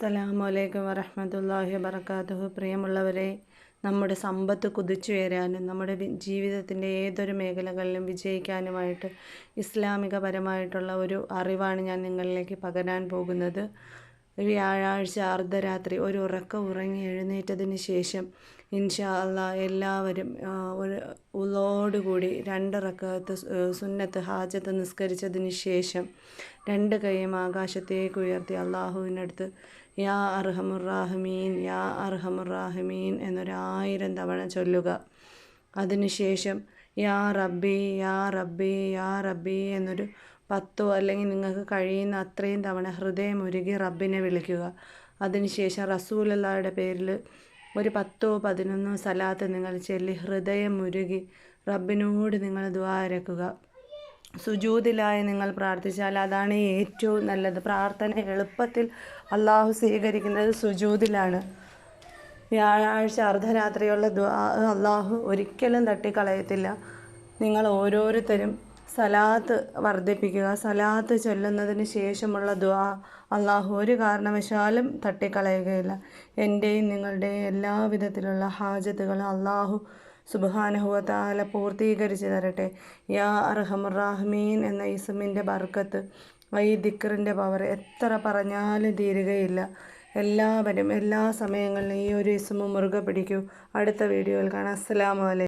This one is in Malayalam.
അസ്സലാമു അലൈക്കും വറഹ്മത്തുള്ളാഹി വബർക്കാത്തുഹു പ്രിയമുള്ളവരെ നമ്മുടെ സമ്പത്ത് കുതിച്ചുയരാനും നമ്മുടെ ജീവിതത്തിന്റെ ഏതൊരു മേഖലകളിലും വിജയിക്കാനുമായിട്ട് ഇസ്ലാമികപരമായിട്ടുള്ള ഒരു അറിവാണ് ഞാൻ നിങ്ങളിലേക്ക് പകരാൻ പോകുന്നത്. വ്യാഴാഴ്ച അർദ്ധരാത്രി ഒരു ഉറക്കം ഉറങ്ങി എഴുന്നേറ്റതിന് ശേഷം ഇൻഷാ അല്ല എല്ലാവരും ഒരു ഉളോടുകൂടി രണ്ട് റക്കത്ത് സുന്നത്ത് ഹാജത്ത് നിസ്കരിച്ചതിന് ശേഷം രണ്ട് കൈയും ആകാശത്തേക്ക് ഉയർത്തി അള്ളാഹുവിനടുത്ത് യാ അർഹമുറാഹമീൻ യാ അർഹമുറാഹമീൻ എന്നൊരായിരം തവണ ചൊല്ലുക. അതിനുശേഷം യാ റബ്ബി യാ റബ്ബി യാ റബ്ബി എന്നൊരു പത്തോ അല്ലെങ്കിൽ നിങ്ങൾക്ക് കഴിയുന്ന അത്രയും തവണ ഹൃദയം ഉരുകി റബ്ബിനെ വിളിക്കുക. അതിനുശേഷം റസൂലല്ലായുടെ പേരിൽ ഒരു പത്തോ പതിനൊന്നോ സലാത്ത് നിങ്ങൾ ചൊല്ലി ഹൃദയം ഉരുകി റബ്ബിനോട് നിങ്ങൾ ദ്വാരക്കുക സുജൂതിലായി നിങ്ങൾ പ്രാർത്ഥിച്ചാൽ അതാണ് ഏറ്റവും നല്ലത്. പ്രാർത്ഥന എളുപ്പത്തിൽ അള്ളാഹു സ്വീകരിക്കുന്നത് സുജൂതിലാണ്. വ്യാഴാഴ്ച അർദ്ധരാത്രിയുള്ള അള്ളാഹു ഒരിക്കലും തട്ടിക്കളയത്തില്ല. നിങ്ങൾ ഓരോരുത്തരും സലാത്ത് വർദ്ധിപ്പിക്കുക സലാത്ത് ചൊല്ലുന്നതിന് ശേഷമുള്ള ദ്വാ അള്ളാഹു ഒരു കാരണവശാലും തട്ടിക്കളയുകയില്ല. എന്റെയും നിങ്ങളുടെയും എല്ലാ വിധത്തിലുള്ള ഹാജത്തുകളും അള്ളാഹു സുബാനുഹുവത്താല പൂർത്തീകരിച്ച് തരട്ടെ. യാ അർഹമുറാഹ്മീൻ എന്ന ഇസ്മിന്റെ ബർക്കത്ത് ഈ ദിക്കറിന്റെ പവർ എത്ര പറഞ്ഞാലും തീരുകയില്ല. എല്ലാവരും എല്ലാ സമയങ്ങളിലും ഈ ഒരു ഇസ്മു മുറുകെ പിടിക്കൂ. അടുത്ത വീഡിയോയിൽ കാണാം. അസ്സലാമു അലൈക്കും